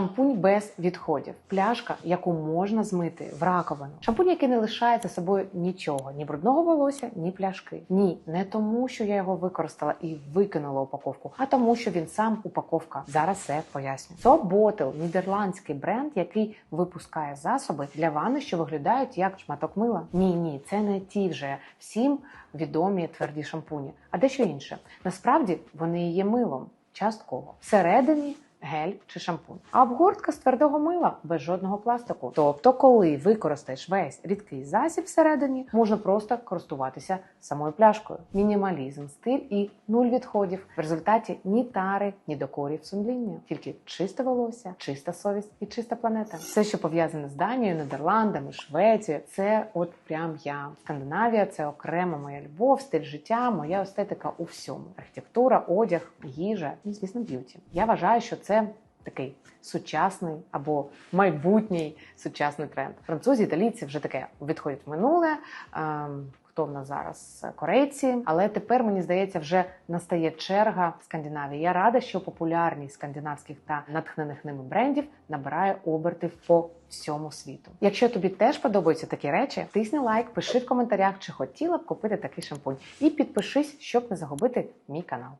Шампунь без відходів, пляшка, яку можна змити в раковину. Шампунь, який не лишає за собою нічого, ні брудного волосся, ні пляшки. Ні, не тому, що я його використала і викинула упаковку, а тому, що він сам упаковка. Зараз все поясню. Соботел нідерландський бренд, який випускає засоби для ванни, що виглядають як шматок мила. Ні, ні, це не ті вже всім відомі тверді шампуні, а дещо інше. Насправді вони є милом частково всередині. Гель чи шампунь, а обгортка з твердого мила без жодного пластику. Тобто, коли використаєш весь рідкий засіб всередині, можна просто користуватися самою пляшкою. Мінімалізм, стиль і нуль відходів. В результаті ні тари, ні докорів сумління, тільки чисте волосся, чиста совість і чиста планета. Все, що пов'язане з Данією, Нідерландами, Швецією, це от прям я. Скандинавія це окрема моя любов, стиль життя, моя естетика у всьому. Архітектура, одяг, їжа і звісно б'юті. Я вважаю, що це такий сучасний або майбутній сучасний тренд. Французі, італійці вже таке відходять в минуле. Ем, Хто в нас зараз корейці, але тепер мені здається, вже настає черга Скандинавії. Я рада, що популярність скандинавських та натхнених ними брендів набирає обертів по всьому світу. Якщо тобі теж подобаються такі речі, тисни лайк, пиши в коментарях, чи хотіла б купити такий шампунь, і підпишись, щоб не загубити мій канал.